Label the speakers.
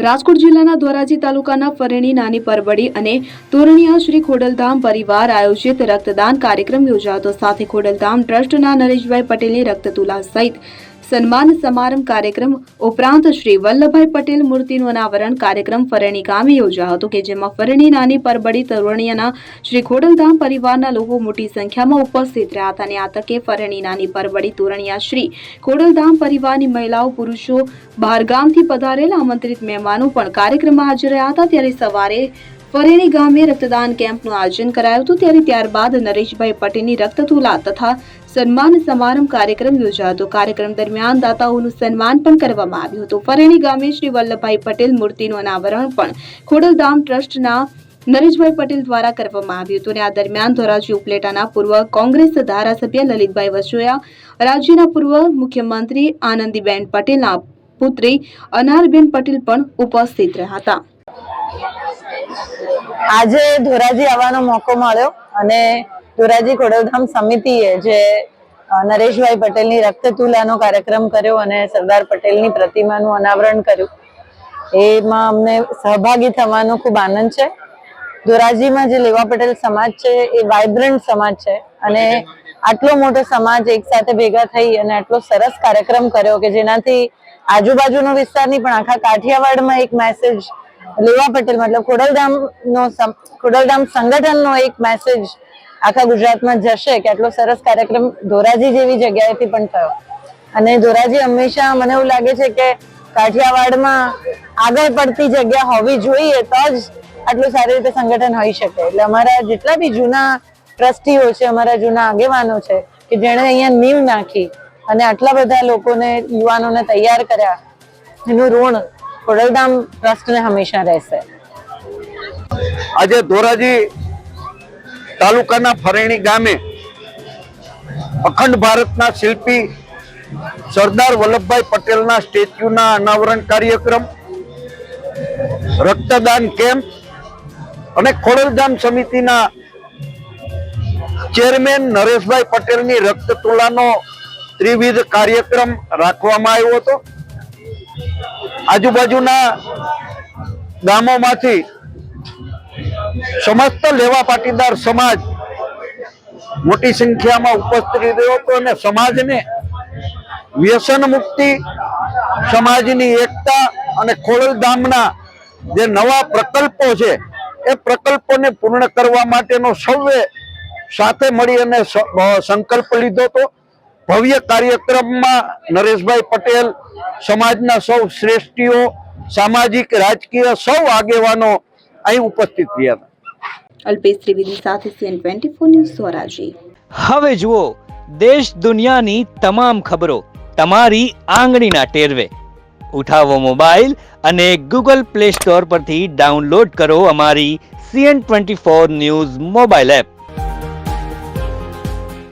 Speaker 1: રાજકોટ જિલ્લાના ધોરાજી તાલુકાના ફરેણી નાની પરબડી અને તોરણિયા શ્રી ખોડલધામ પરિવાર આયોજિત રક્તદાન કાર્યક્રમ યોજાતો સાથે ખોડલધામ ટ્રસ્ટના નરેશભાઈ પટેલની રક્તતુલા સહિત સન્માન સમારંભ કાર્યક્રમ ઉપરાંત શ્રી વલ્લભભાઈ પટેલ મૂર્તિનું અનાવરણ કાર્યક્રમ ફરણી ગામે યોજાયો હતો કે જેમાં ફરણી નાની પરબડી તોરણિયાના શ્રી ખોડલધામ પરિવારના લોકો મોટી સંખ્યામાં ઉપસ્થિત રહ્યા હતા અને આ તકે ફરણી નાની પરબડી તોરણિયા શ્રી ખોડલધામ પરિવારની મહિલાઓ, પુરુષો બહારગામથી પધારેલા આમંત્રિત મહેમાનો પણ કાર્યક્રમમાં હાજર રહ્યા હતા. ત્યારે સવારે ફરેણી ગામે રક્તદાન કેમ્પનું આયોજન કરાયું હતું. ત્યારે ત્યારબાદ નરેશભાઈ પટેલની રક્તતુલા તથા સન્માન સમારંભ કાર્યક્રમ યોજાયો કાર્યક્રમ દરમિયાન દાતાઓનું સન્માન પણ કરવામાં આવ્યું હતું. ફરેણી ગામે શ્રી વલ્લભભાઈ પટેલ મૂર્તિનું અનાવરણ પણ ખોડલધામ ટ્રસ્ટના નરેશભાઈ પટેલ દ્વારા કરવામાં આવ્યું હતું અને આ દરમિયાન ધોરાજી ઉપલેટાના પૂર્વ કોંગ્રેસ ધારાસભ્ય લલિતભાઈ વસોયા, રાજ્યના પૂર્વ મુખ્યમંત્રી આનંદીબેન પટેલના પુત્રી અનારબેન પટેલ પણ ઉપસ્થિત રહ્યા હતા.
Speaker 2: આજે ધોરાજી આવવાનો મોકો મળ્યો અને ધોરાજી ખોડલધામ સમિતિએ જે નરેશભાઈ પટેલની રક્તતુલાનો કાર્યક્રમ કર્યો અને સરદાર પટેલની પ્રતિમાનું અનાવરણ કર્યું. એમાં અમને સહભાગી થવાનો ખૂબ આનંદ છે. ધોરાજીમાં જે લેવા પટેલ સમાજ છે, એ વાઇબ્રન્ટ સમાજ છે અને આટલો મોટો સમાજ એક સાથે ભેગા થઈ અને આટલો સરસ કાર્યક્રમ કર્યો કે જેનાથી આજુબાજુનો વિસ્તાર નહીં પણ આખા કાઠિયાવાડમાં એક મેસેજ લેવા પટેલ મતલબ ખોડલધામ નો ખોડલધામ સંગઠનનો એક મેસેજ આખા ગુજરાતમાં જશે કે આટલો સરસ કાર્યક્રમ ધોરાજી જેવી જગ્યાએથી પણ થયો. અને ધોરાજી હંમેશા મને એવું લાગે છે કે કાઠિયાવાડમાં આગળ પડતી જગ્યા હોવી જોઈએ તો જ આટલું સારી રીતે સંગઠન હોઈ શકે. એટલે અમારા જેટલા બી જૂના ટ્રસ્ટીઓ છે, અમારા જૂના આગેવાનો છે કે જેણે અહીંયા નીવ નાખી અને આટલા બધા લોકોને, યુવાનોને તૈયાર કર્યા, એનું ઋણ ખોડલધામ ટ્રસ્ટને હંમેશા રહેશે.
Speaker 3: આજે ધોરાજી તાલુકાના ફરેણી ગામે અખંડ ભારતના શિલ્પી સરદાર વલ્લભભાઈ પટેલના સ્ટેચ્યુના અનાવરણ કાર્યક્રમ, રક્તદાન કેમ્પ અને ખોડલધામ સમિતિના ચેરમેન નરેશભાઈ પટેલની રક્તતુલાનો ત્રિવિધ કાર્યક્રમ રાખવામાં આવ્યો હતો. આજુબાજુના ગામોમાંથી સમસ્ત લેવા પાટીદાર સમાજ મોટી સંખ્યામાં ઉપસ્થિત રહ્યો હતો અને સમાજને વ્યસન મુક્તિ, સમાજની એકતા અને ખોડલધામના જે નવા પ્રકલ્પો છે, એ પ્રકલ્પોને પૂર્ણ કરવા માટેનો સૌએ સાથે મળી અને સંકલ્પ લીધો હતો. ભવ્ય કાર્યક્રમમાં નરેશભાઈ પટેલ સમાજના સૌ શ્રેષ્ઠીઓ સામાજિક રાજકીય સૌ આગેવાનો અહીં ઉપસ્થિત રહ્યા હતા.
Speaker 1: અલ્પેશ ત્રિવેદી સાથે CN twenty four news Dhoraji
Speaker 4: હવે જુઓ દેશ દુનિયાની તમામ ખબરો તમારી આંગળીના ટેરવે. ઉઠાવો મોબાઈલ અને ગૂગલ પ્લે સ્ટોર પરથી ડાઉનલોડ કરો અમારી CN twenty four news mobile app.